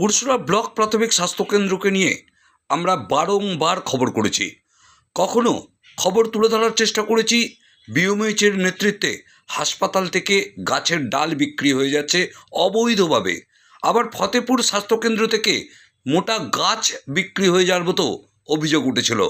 Pursurah block প্রাথমিক স্বাস্থ্যকেন্দ্রকে নিয়ে আমরা বারংবার খবর করেছি। কখনো খবর তুলে ধরার চেষ্টা করেছি বিওমএইচের নেতৃত্বে হাসপাতাল থেকে গাছের ডাল বিক্রি হয়ে যাচ্ছে অবৈধভাবে। আবার ফতেপুর স্বাস্থ্যকেন্দ্র থেকে মোটা গাছ বিক্রি হয়ে যাওয়ার মতো অভিযোগ উঠেছিল।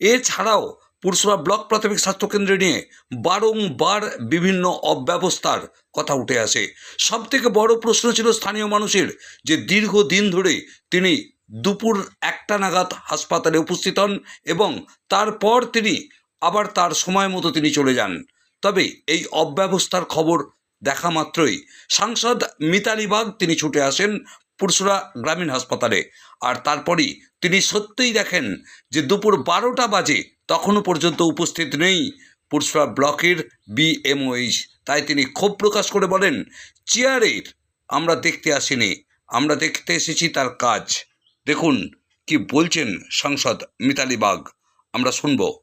এছাড়াও পুরসুরা ব্লক প্রাথমিক স্বাস্থ্যকেন্দ্রে নিয়ে বারংবার বিভিন্ন অব্যবস্থার কথা উঠে আসে। সব থেকে বড় প্রশ্ন ছিল স্থানীয় মানুষের যে দীর্ঘদিন ধরে তিনি দুপুর একটা নাগাদ হাসপাতালে উপস্থিত হন এবং তারপর তিনি আবার তার সময় মতো তিনি চলে যান। তবে এই অব্যবস্থার খবর দেখা মাত্রই। সাংসদ মিতালি বাগ তিনি ছুটে আসেন পুরসুরা গ্রামীণ হাসপাতালে। আর তারপরই তিনি সত্যিই দেখেন যে দুপুর বারোটা বাজে তখনও পর্যন্ত উপস্থিত নেই পুরসুরা ব্লকের বিএমওএইচ তাই তিনি ক্ষোভ প্রকাশ করে বলেন, চেয়ারের আমরা দেখতে আসিনি, আমরা দেখতে এসেছি তার কাজ। দেখুন কি বলছেন সাংসদ মিতালি বাগ, আমরা শুনব।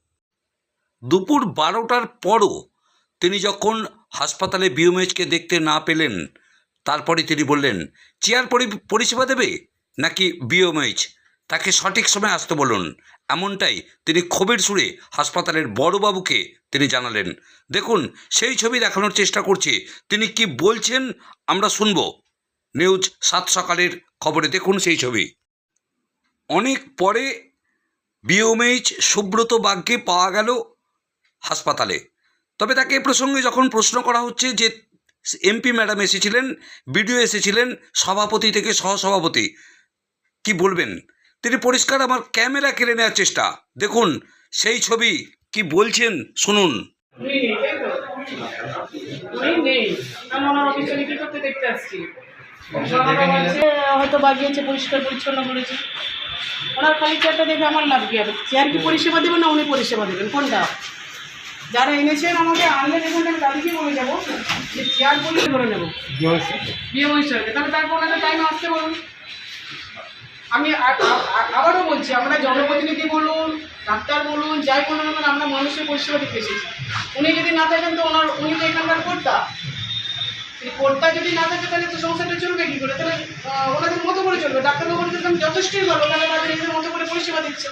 দুপুর বারোটার পরও তিনি যখন হাসপাতালে বিওমএইচকে দেখতে না পেলেন, তারপরে তিনি বললেন, চেয়ার পরি- পরিষেবা দেবে নাকি বিওমএইচ তাকে সঠিক সময় আসতে বলুন এমনটাই তিনি ক্ষোভের সুরে হাসপাতালের বড়বাবুকে তিনি জানালেন। দেখুন, সেই ছবি দেখানোর চেষ্টা করছি। তিনি কি বলছেন আমরা শুনব। নিউজ সাত সকালের খবরে দেখুন সেই ছবি। অনেক পরে বিওমএইচ সুব্রত বাগকে পাওয়া গেল হাসপাতালে। তবে তাকে এ প্রসঙ্গে যখন প্রশ্ন করা হচ্ছে যে এমপি ম্যাডাম এসেছিলেন, বিডিও এসেছিলেন, সভাপতি থেকে সহসভাপতি, কি বলবেন? তিনি পরিষ্কার আমার ক্যামেরা কেড়ে নেওয়ার চেষ্টা। দেখুন সেই ছবি কি বলছেন শুনুন। হয়তো বাগিয়েছে পরিষ্কার পরিচ্ছন্ন করেছে। ওনার খালি চেয়ারটা দেখে আমার লাভ কি হবে? চেয়ার কি পরিষেবা দেবেন না উনি পরিষেবা দেবেন? কোনটা? যারা এনেছেন আমাকে আনলে দেখুন আমি তাদেরকে বলে যাব? যে চেয়ার পরিষেবা করে নেব। বিয়ে মহিষাকে তাহলে তারপর ওনাদের টাইমে আসতে বলুন। আমি আবারও বলছি, আমরা জনপ্রতিনিধি বলুন, ডাক্তার বলুন, যাই বলুন না আমরা মানুষের পরিষেবা দিতে এসেছি। উনি যদি না থাকেন তো ওনার, উনি তো এখানকার কর্তা। কর্তা যদি না থাকে তাহলে তো সংসারটা চলবে কী করে? তাহলে ওনাদের মতো করে চলবে। ডাক্তারবাবু যথেষ্টই ভালো, তাহলে তাদের নিজের মতো করে পরিষেবা দিচ্ছে।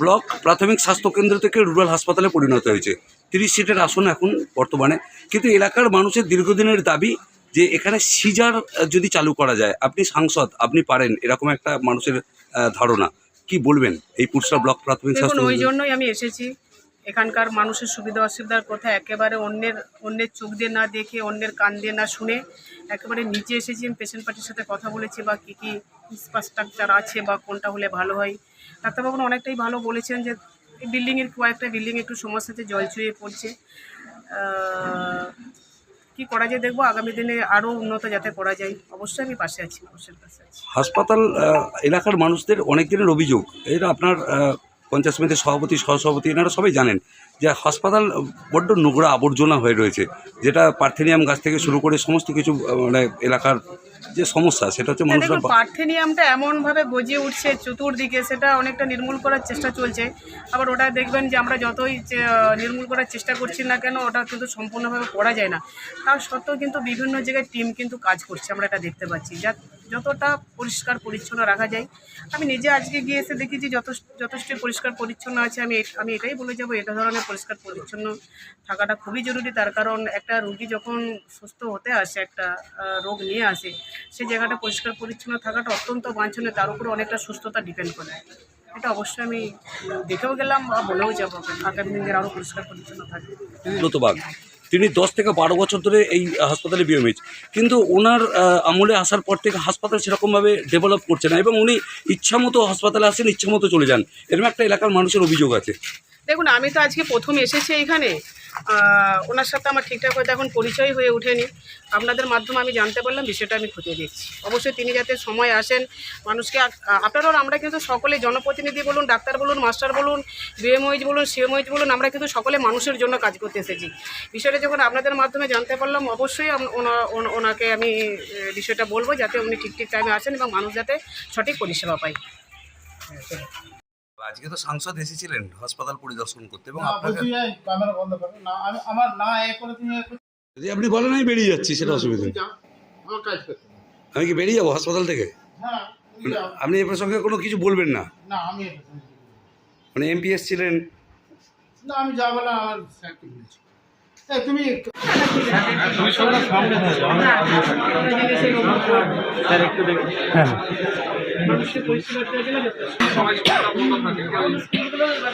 ব্লক প্রাথমিক স্বাস্থ্যকেন্দ্র থেকে রুরাল হাসপাতালে পরিণত হয়েছে। তিরিশ সিটের আসন এখন বর্তমানে। কিন্তু এলাকার মানুষের দীর্ঘদিনের দাবি যে এখানে সিজার যদি চালু করা যায় আপনি সাংসদ আপনি পারেন এরকম একটা মানুষের ধারণা। কি বলবেন এই পুরসরা ব্লক প্রাথমিক স্বাস্থ্য ওই জন্যই আমি এসেছি। এখানকার মানুষের সুবিধা অসুবিধার কথা একেবারে অন্যের অন্যের চোখ দিয়ে না দেখে অন্যের কান দিয়ে না শুনে একেবারে নিচে এসেছি। আমি পেশেন্ট পার্টির সাথে কথা বলেছি বা কী কী ইনফ্রাস্ট্রাকচার আছে বা কোনটা হলে ভালো হয়। ডাক্তারবাবু অনেকটাই ভালো বলেছেন যে বিল্ডিংয়ের কয়েকটা বিল্ডিং একটু সমস্যাতে জল চুয়ে পড়ছে। কি করা যায় দেখব? আগামী দিনে আরও উন্নত যাতে করা যায়। অবশ্যই আমি পাশে আছি অবশ্যই পাশে আছি। হাসপাতাল এলাকার মানুষদের অনেক দিনের অভিযোগ। এটা আপনার পঞ্চায়েত সমিতির সভাপতি, সহসভাপতি, এনারা সবাই জানেন যে হাসপাতাল বড্ড নোংরা আবর্জনা হয়ে রয়েছে, যেটা পার্থেনিয়াম গাছ থেকে শুরু করে সমস্ত কিছু মানে এলাকার যে সমস্যা সেটা হচ্ছে মানুষরা দেখুন পার্থেনিয়ামটা এমনভাবে গজিয়ে উঠছে চতুর্দিকে সেটা অনেকটা নির্মূল করার চেষ্টা চলছে। আবার ওটা দেখবেন যে আমরা যতই নির্মূল করার চেষ্টা করছি না কেন ওটা কিন্তু সম্পূর্ণভাবে করা যায় না। তার সত্ত্বেও কিন্তু বিভিন্ন জায়গায় টিম কিন্তু কাজ করছে আমরা এটা দেখতে পাচ্ছি। যা যতটা পরিষ্কার পরিচ্ছন্ন রাখা যায়। আমি নিজে আজকে গিয়ে এসে দেখেছি যত যথেষ্ট পরিষ্কার পরিচ্ছন্ন আছে আমি আমি এটাই বলে যাব এটা ধরনের পরিষ্কার পরিচ্ছন্ন থাকাটা খুবই জরুরি। তার কারণ একটা রুগী যখন সুস্থ হতে আসে একটা রোগ নিয়ে আসে সেই জায়গাটা পরিষ্কার পরিচ্ছন্ন থাকাটা অত্যন্ত বাঞ্ছনীয়, তার উপরে অনেকটা সুস্থতা ডিপেন্ড করে। এটা অবশ্যই আমি দেখেও গেলাম বা বলেও যাব আগামী দিনের আরও পরিষ্কার পরিচ্ছন্ন থাকবে লতবাগ তিনি দশ থেকে বারো বছর ধরে এই হাসপাতালে বিএমএইচ। কিন্তু ওনার আমলে আসার পর থেকে হাসপাতাল সেরকমভাবে ডেভেলপ করছে না এবং উনি ইচ্ছামতো হাসপাতালে আসেন, ইচ্ছামতো চলে যান। এরকম একটা এলাকার মানুষের অভিযোগ আছে। দেখুন, আমি তো আজকে প্রথম এসেছি এখানে। ওনার সাথে আমার ঠিকঠাক হয়তো এখন পরিচয় হয়ে ওঠেনি। আপনাদের মাধ্যমে আমি জানতে পারলাম, বিষয়টা আমি খতিয়ে দেখছি। অবশ্যই তিনি যাতে সময় আসেন, মানুষকে আপনারাও আমরা কিন্তু সকলে জনপ্রতিনিধি বলুন, ডাক্তার বলুন, মাস্টার বলুন বিএমওইচ বলুন সিএমওইচ বলুন, আমরা কিন্তু সকলে মানুষের জন্য কাজ করতে এসেছি। বিষয়টা যখন আপনাদের মাধ্যমে জানতে পারলাম, অবশ্যই ওনাকে আমি বিষয়টা বলব, যাতে উনি ঠিক ঠিক টাইমে আসেন এবং মানুষ যাতে সঠিক পরিষেবা পায়। আজকে তো সাংসদ এসেছিলেন হাসপাতাল পরিদর্শন করতে এবং না, না আমার না এ করে তুমি যদি আপনি বলেন আমি বেরিয়ে যাচ্ছি সেটা অসুবিধা তুমি যাও, আমার কাজ করতে আমি কি বেরিয়ে যাব হাসপাতাল থেকে? হ্যাঁ মানে। আপনি এ প্রসঙ্গে কোনো কিছু বলবেন না? না আমি মানে এমপি এসছিলেন। না আমি যা বলা আমার মানুষের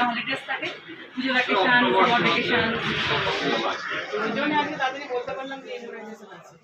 হলিডেজ থাকে? পুজো ভ্যাকেশন ভ্যাকেশন ওই জন্য আজকে তাড়াতাড়ি বলতে পারলাম যে ইমিউনাইজেশন আছে।